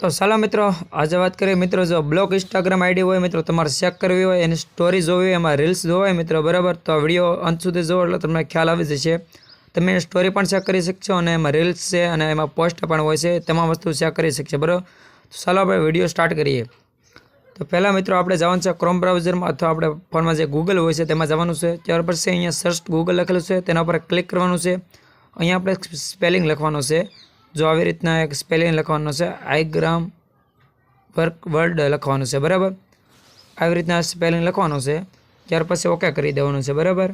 તો ચાલો મિત્રો, આજે વાત કરીએ મિત્રો, જો બ્લોક ઇન્સ્ટાગ્રામ આઈડી હોય, મિત્રો, તમારે ચેક કરવી હોય, એની સ્ટોરી જોવી હોય, એમાં રીલ્સ જોવા હોય મિત્રો, બરાબર? તો વીડિયો અંત સુધી જોવો એટલે તમને ખ્યાલ આવી જશે. તમે સ્ટોરી પણ ચેક કરી શકશો અને એમાં રીલ્સ છે અને એમાં પોસ્ટ પણ હોય છે, તમામ વસ્તુ ચેક કરી શકશે, બરાબર? તો ચાલો આપણે વીડિયો સ્ટાર્ટ કરીએ. તો પહેલાં મિત્રો, આપણે જવાનું છે ક્રોમ બ્રાઉઝરમાં અથવા આપણે ફોનમાં જે ગૂગલ હોય છે, તેમાં જવાનું છે. ત્યાર પછી અહીંયા સર્ચ ગૂગલ લખેલું છે, તેના પર ક્લિક કરવાનું છે. અહીંયા આપણે સ્પેલિંગ લખવાનું છે. જો આવી રીતના એક સ્પેલિંગ લખવાનું છે, આઈગ્રામ વર્ક વર્ડ લખવાનું છે, બરાબર? આવી રીતના સ્પેલિંગ લખવાનું છે, ત્યાર પછી ઓકે કરી દેવાનું છે, બરાબર?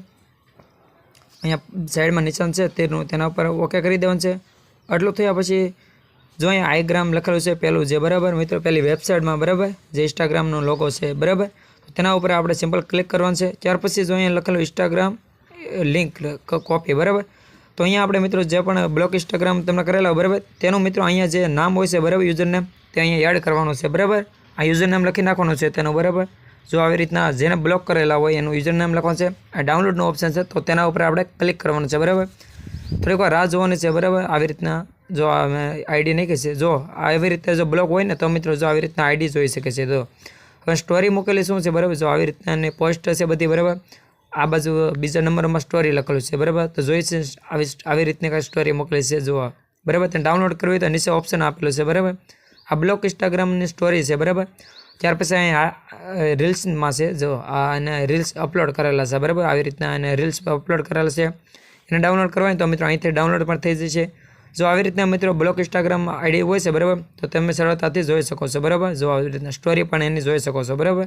અહીંયા સાઈડમાં નિશાન છે, તેનું, તેના ઉપર ઓકે કરી દેવાનું છે. આટલું થયા પછી જો અહીંયા આઈગ્રામ લખેલું છે પહેલું જે, બરાબર? મિત્રો પહેલી વેબસાઇટમાં બરાબર? જે ઇન્સ્ટાગ્રામનો લોગો છે, બરાબર? તેના ઉપર આપણે સિમ્પલ ક્લિક કરવાનું છે. ત્યાર પછી જો અહીંયા લખેલું ઇન્સ્ટાગ્રામ લિંક કોપી બરાબર? તો અહીંયા આપણે મિત્રો જે પણ બ્લોક ઇન્સ્ટાગ્રામ તમને કરેલા બરાબર? તેનું મિત્રો અહીંયા જે નામ હોય છે, બરાબર યુઝરનેમ તે અહીંયા એડ કરવાનું છે, બરાબર? આ યુઝર નેમ લખી નાખવાનું છે તેનું, બરાબર? જો આવી રીતના જેને બ્લોક કરેલા હોય, એનું યુઝર નેમ લખવાનું છે. આ ડાઉનલોડનો ઓપ્શન છે, તો તેના ઉપર આપણે ક્લિક કરવાનું છે, બરાબર? થોડીક વાર રાહ જોવાની છે, બરાબર? આવી રીતના જો અમે આઈડી નહીં છે, જો આવી રીતે જો બ્લોક હોય ને, તો મિત્રો જો આવી રીતના આઈડી જોઈ શકે છે, તો હવે સ્ટોરી મૂકેલી શું છે, બરાબર? જો આવી રીતના પોસ્ટ છે બધી, બરાબર? આ બાજુ બીજા નંબરમાં સ્ટોરી લખેલું છે, બરાબર? તો જોઈ છે આવી આવી રીતની કાંઈ સ્ટોરી મોકલી છે જો બરાબર? તેને ડાઉનલોડ કરવી તો નીચે ઓપ્શન આપેલું છે, બરાબર? આ બ્લોક ઇન્સ્ટાગ્રામની સ્ટોરી છે, બરાબર? ત્યાર પછી અહીંયા રીલ્સમાં છે જો આ અને રીલ્સ અપલોડ કરેલા છે, બરાબર? આવી રીતના એને રીલ્સ અપલોડ કરેલા છે. એને ડાઉનલોડ કરવાની તો મિત્રો અહીંથી ડાઉનલોડ પણ થઈ જશે. જો આવી રીતના મિત્રો બ્લોક ઇન્સ્ટાગ્રામ આઈડી હોય છે, બરાબર? તો તમે સરળતાથી જોઈ શકો છો, બરાબર? જો આવી રીતના સ્ટોરી પણ એની જોઈ શકો છો, બરાબર?